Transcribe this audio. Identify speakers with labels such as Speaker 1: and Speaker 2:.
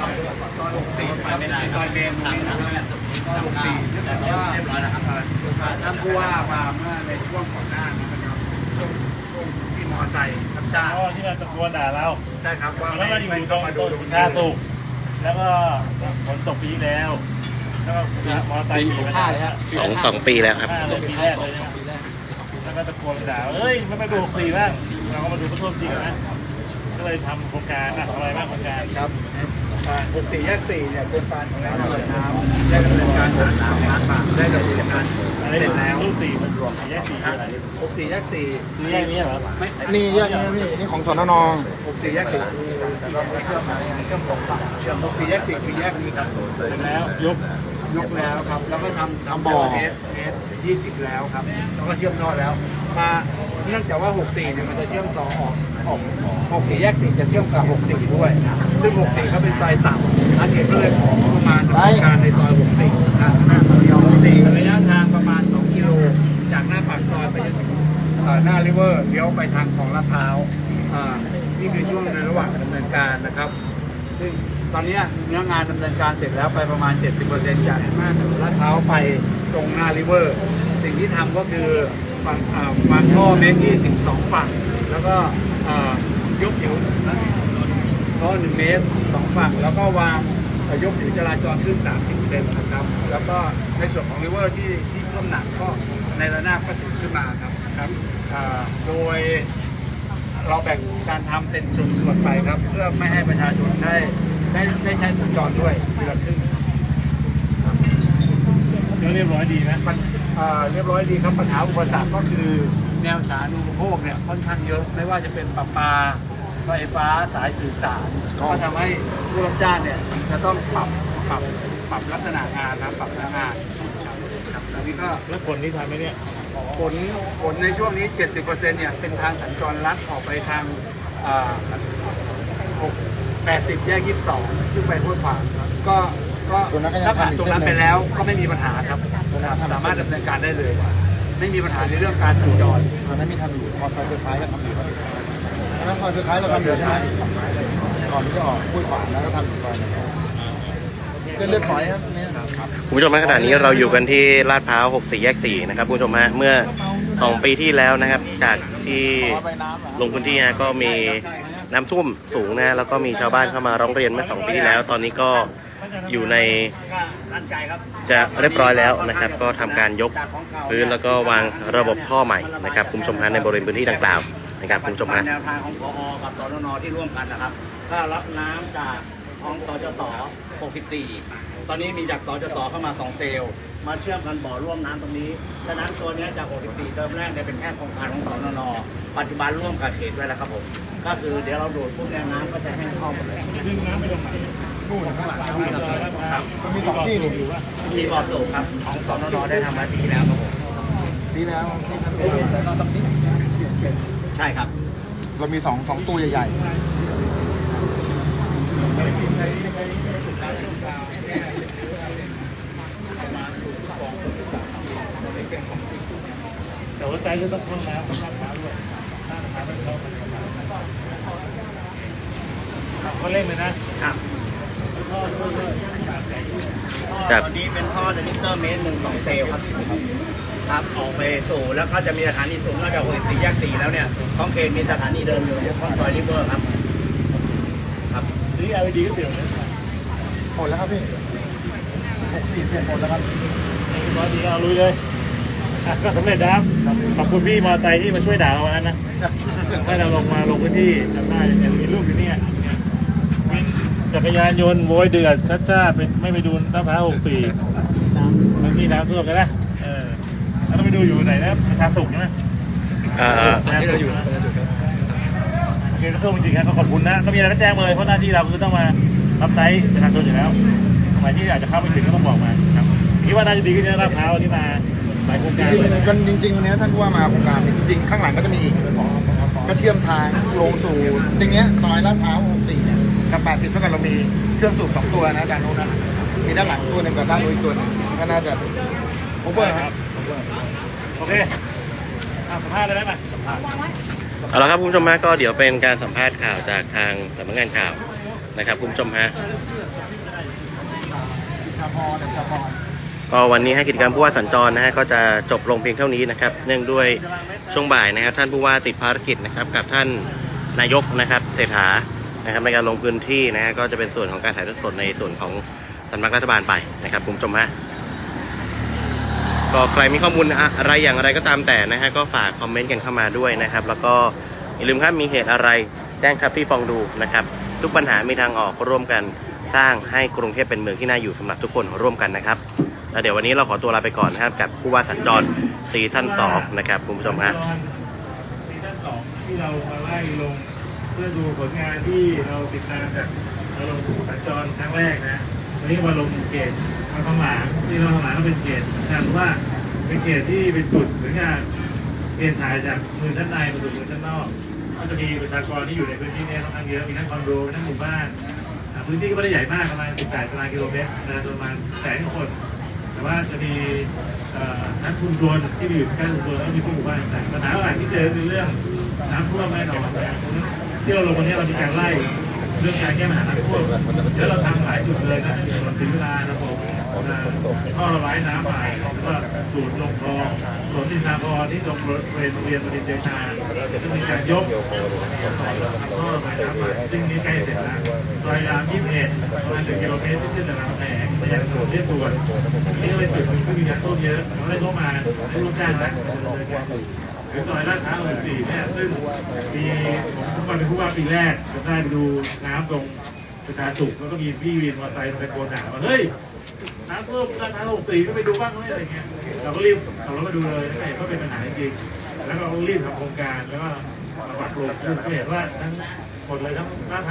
Speaker 1: ซอยหกสี่ครับซอยเบนตรงนี้นะครับซอยหกสี่เนื่องจากว่าเรียบร้อยแล้วครับท่านผู้ว่ามาเมื่อในช่วงก่อนหน้านะครับช่วงที่มอไซค์รับจ้าง
Speaker 2: เพราะว่าที่มันตะโกนด่าเรา
Speaker 1: ใช่ครับว่า
Speaker 2: แล้วก็อยู่
Speaker 1: ไม่
Speaker 2: ตร
Speaker 1: ต้องมาดู
Speaker 2: ต้นชาสุกแล้วก็ฝนตกปีแล้วแล้วก็มอไซค์ขี่มาได้ฮะ
Speaker 3: สองสองปีแล้วครับ
Speaker 2: ห้าเลยปีแรกเลยนะแล้วก็ตะโกนด่าเอ้ยไม่ไปดูหกสี่บ้างเราก็มาดูกระท่วมจริงนะ ก็เลยทำโครงการอะทำอะไรบ้างโครงการ
Speaker 1: ครับหกสี่แยกสี่เนี่ยโครงการของเราเปิดน้ำได้ดำเนินการสามสามล้านบาทได้ดำเนินการ
Speaker 2: อะไร
Speaker 1: เสร็จแล้ว
Speaker 2: รูปสี่มันรวมสี่แยกสี่คืออะไร
Speaker 1: หกสี่แยกสี่
Speaker 2: คือแยกนี้เหรอ
Speaker 1: ไม่
Speaker 4: นี่แยกนี้พี่นี่ของสนน
Speaker 1: หกสี่แยกสี่แล้วก็เชื่อมมาเชื่อมสองฝั่งเชื่อมหกสี่แยกสี่คือแยกนี้ครับ
Speaker 2: เสร็จแล้วยก
Speaker 1: ยกแล้วครับแล้วก็ทำ
Speaker 4: ทำบ่อ
Speaker 1: เอสเอสยี่สิบแล้วครับแล้วก็เชื่อมท่อแล้ว มาเนื่องจากว่า 64เนี่ยมันจะเชื่อมต่อออก ออก64แยก4จะเชื่อมกับ64ด้วย ซึ่ง64ก็เป็นซอยต่ำอาเขตก็เลยขอประมาณดำเนินการในซอย64นะ64ระยะทางประมาณ2กิโลจากหน้าปากซอยไปจนถึงเอ่อหน้าริเวอร์เลี้ยวไปทางของลาดพร้าวอ่านี่คือช่วงในระหว่างดำเนินการนะครับซึ่งตอนนี้เนื้องานดำเนินการเสร็จแล้วไปประมาณ 70%จากหน้าถนนลาดพร้าวไปตรงหน้าริเวอร์ สิ่งที่ทำก็คือฝั่งอ่าวางท่อเมตรยี่สิบสองฝั่ง แล้วก็เอ่อ ยกผิวท่อหนึ่งเมตรสองฝั่ง แล้วก็วางเอ่อยกผิวจราจรขึ้น 30 เซนนะครับ แล้วก็ในส่วนของริเวอร์ที่ที่ท่วมหนักก็ในระนาบก็สูงขึ้นมาครับครับอ่าโดยเราแบ่งการทำเป็นส่วนๆไปครับ เพื่อไม่ให้ประชาชนได้ได้ได้ใช้สัญจรด้วยทีละครึ่ง
Speaker 2: ก็เรียบร้อยดีนะ
Speaker 1: มันอ่าเรียบร้อยดีครับปัญหาอุปสรรคก็คือ แนวสาธารณูปโภคเนี่ยค่อนข้างเยอะไม่ว่าจะเป็นประปาไฟฟ้าสายสื่อสารก็ทำให้ผู้รับจ้างเนี่ยจะต้องปรับปรับปรับลักษณะงานนะปรับหน้างานครับครับตอนนี้ก็
Speaker 2: แล้วคนที่ทำไหมเนี่ย
Speaker 1: ฝนฝนในช่วงนี้ 70%เนี่ยเป็นทางสัญจรลัดออกไปทางอ่า6 80 แยก 22 ซึ่งไปห้วยขวางก็ก็
Speaker 4: ตรงนั้นก็ยัง
Speaker 1: ถ้าผ่าน
Speaker 4: ทำอีก
Speaker 1: ตรงนั้น
Speaker 4: เส้นหนึ่
Speaker 1: ไป
Speaker 4: ง
Speaker 1: แล้วก็ไม่มีปัญหาครับ
Speaker 4: ตรงนั้นทำอีก
Speaker 1: สามารถดำเนินการได้เลย ไม่มีปัญหาในเรื่องการสัญจร
Speaker 4: ตอนนั้นมีทำอยู่พอซอยสุดท้ายก็ทำอยู่ตอนนั้นซอยสุดท้ายเราทำอยู่ใช่ไหมก่อนที่จะออกพุ้ยขวางแล้วก็ทำอีกซอยหนึงเส้นเลือดฝอยครับเนี่ย
Speaker 3: คุณผู้ชมฮะขณะนี้เราอยู่กันที่ลาดพร้าว64 แยก 4 นะครับคุณผู้ชมฮะเมื่อ 2 ปีที่แล้วนะครับ จากที่ลงพื้นที่ฮะก็มีน้ำท่วมสูงนะแล้วก็มีชาวบ้านเข้ามาร้องเรียนเมื่อ 2 ปีที่แล้ว ตอนนี้ก็ อยู่ใน
Speaker 1: มั่นใจครับ
Speaker 3: จะเรียบร้อยแล้วนะครับ ก็ทำการยกพื้นแล้วก็วางระบบท่อใหม่นะครับคุณผู้ชมฮะในบริเวณพื้นที่ดังกล่าวนะครับคุณผู้ชมฮะ
Speaker 5: แนวทางของพอกับสนนที่ร่วมกันนะครับถ้ารับน้ำจากของสจต64 ตอนนี้มีจากสจตเข้ามา2เซลล์ มาเชื่อมกันบ่อร่วมน้ำตรงนี้ ฉะนั้นตัวเนี้ยจาก 64 เติมแรกเนี่ยเป็นแค่โครงการของสนนปัจจุบันร่วมกับเขตด้วยแล้วครับผม ก็คือเดี๋ยวเราดูดปุ๊บเนี่ยน้ำก็จะแห้งเข้าหมดเลย
Speaker 2: ดึงน้ำไปตรงไหนนู่นข้างหลังครับ
Speaker 4: มันมีสองที่นี่อยู่
Speaker 5: ที่บ่อสูบครับของสนนได้ทำมาปีที่แล้วครับผม
Speaker 4: ดีแล้วที่
Speaker 5: ใช่ครับ
Speaker 4: เรามีสองสองตู้ใหญ่
Speaker 2: แต่ว่าใจก็ต้องเข้าน้ำข้างน้ำด้วยข้างน้ำมันเข้ามันเขาเล่นเลยนะ
Speaker 5: ครับ
Speaker 3: ครั
Speaker 5: ท่อบตัวนี้เป็นท่อลิตรเมตรหนึ่งสองเซลล์ครับครับออกไปสู่แล้วก็จะมีสถานีสูงนอกจากหัวสี่แยกสี่แล้วเนี่ยท้องเขตมีสถานีเดินอยู่คอนซอยริเวอร์ครับ ครับ
Speaker 2: นี่ LED ก็เปลี่ยนนะ
Speaker 4: ๆหมดแล้วครับพี่หกสี่เปลี่ยนหมดแล้วครับ
Speaker 2: ร้อยดีเอาลุยเลยอะ ก็สำเร็จนะครับ ขอบคุณพี่มอเตอร์ไซค์ที่มาช่วยด่าเราวันนั้นนะให้เราลงมาลงพื้นที่ทำได้เนี่ยมีรูปอยู่เนี่ยวินจักรยานยนต์โวยเดือดชัดจ้าเป็นไม่ไปดูน้ำพร้าวหกสี่บางที่น้ำท่วมกันนะเออแล้วต้องไปดูอยู่ไหนนะประชาสุขใช่ไหม
Speaker 3: อ่า
Speaker 2: ที่เราอยู่โอเคก็เพิ่มจริงๆครับก็ขอบคุณนะก็มีอะไรก็แจ้งมาเลยเพราะหน้าที่เราคือต้องมารับใช้ประชาชนอยู่แล้วตรงไหนที่อาจจะเข้าไม่ถึงก็ต้องบอกมาครับคิดว่าน่าจะดีขึ้นเยอะลาดพร้าวที่มา หลายโครง
Speaker 4: จ
Speaker 2: การ
Speaker 4: ริงๆกันจริงๆวันนี้ท่านผู้ว่ามาโครงการจริงๆข้างหลังก็จะมีอีก ก็เชื่อมทางลงสู่ตรงเนี้ยซอยลาดพร้าว64เนี่ยกับ80เท่ากันเรามีเครื่องสูบสองตัวนะด้านโน้นนะมีด้านหลังตัวหนึ่งกับด้านโน้นอีกตัวหนึงก็น่าจะ cover ครับ
Speaker 2: โอเคอะสัมภาษณ์ได้ไหมสัมภาษณ์
Speaker 3: เอาละครับคุณผู้ชมฮะก็เดี๋ยวเป็นการสัมภาษณ์ข่าวจากทางสำนักงานข่าวนะครับคุณผู้ชมฮะ ก็วันนี้ให้กิจกรรมผู้ว่าสัญจรนะฮะก็จะจบลงเพียงเท่านี้นะครับ เนื่องด้วยช่วงบ่ายนะครับ ท่านผู้ว่าติดภารกิจนะครับ กับท่านนายกนะครับเศรษฐานะครับในการลงพื้นที่นะฮะก็จะเป็นส่วนของการถ่ายทอดสดในส่วนของสำนักรัฐบาลไปนะครับคุณผู้ชมฮะก็ใครมีข้อมูลอะไรอย่างไรก็ตามแต่นะฮะก็ฝากคอมเมนต์กันเข้ามาด้วยนะครับ แล้วก็อย่าลืมครับมีเหตุอะไรแจ้งคาฟี่ฟองดูนะครับ ทุกปัญหามีทางออกร่วมกันสร้างให้กรุงเทพเป็นเมืองที่น่าอยู่สำหรับทุกคนร่วมกันนะครับ แล้วเดี๋ยววันนี้เราขอตัวลาไปก่อนนะครับกับผู้ว่าสัญจรซีซั่น2นะครับคุณผู้ชมฮะ
Speaker 2: ซีซั่นสองที่เรามาไล่ลง เพื่อดูผลงานที่เราติดตามจากเราลงสัญจรครั้งแรกนะวันนี้มาลงเกตมาข้างหลังที่เราข้างหลังก็เป็นเกตแต่ว่าเป็นเกตที่เป็นจุดหมือนกับเกณฑ์ถ่ายจากมือชั้นในมาสู่มือชั้นนอกก็จะมีประชากรที่อยู่ในพื้นที่นี้ค่อนข้างเยอะมีทั้งคอนโดมีทั้งหมู่บ้านพื้นที่ก็ไม่ได้ใหญ่มากประมาณ18ตารางกิโลเมตรนะประมาณแสนคน แต่ว่าจะมีนักชุมชนที่อยู่ใกล้ชุมชนแล้วก็มีผู้หมู่บ้านต่ปัญหาหลักที่เจอคือเรื่องน้ำท่วมแน่นอนนะที่เราลงวันนี้เรามีการไล่เรื่องการแก้ปัญหาน้ำท่วมเดี๋ยวเราทำหลายจุดเลยนะส่วนถึงเวลาระบบท่อระบายน้ำใหม่ก็สูตรลงคลองส่วนที่นาพอที่ตรงบริเวณโรงเรียนบดินทร์เดชาจะมีการยกท่อระบายน้ำใหม่ซึ่งนี้ใกล้เสร็จแล้วซอยราม21ประมาณ1กิโลเมตรที่เส้นจากรามแหงไป ยังถนนเรียบด่วนนี่ก็เป็นจุดหนึ่งที่มีการท่วมเยอะเราได้เข้ามาได้ร่วมจ้างนะหรือซอยลาดพร้าวสี่เนี่ยซึ่งมีผมเป็นผู้ว่าปีแรกผมได้ไปดูน้ำตรงประชาสุขแล้วก็มีพี่วินมอเตอร์ไซค์มาตะโกนด่าว่าเฮ้ยน้ำท่มลาดพร้าวสี่ก็ไปดูบ้างไหมอะไรเงี้ยเราก็รีบขับรถมาดูเลยไม่เห็นว่าเป็นปัญหาจริงแล้วก็รีบทำโครงการแล้วก็ปรับปรุงซึ่งก็เห็นว่าทั้งหมดเลยทั้งลาดพร้าว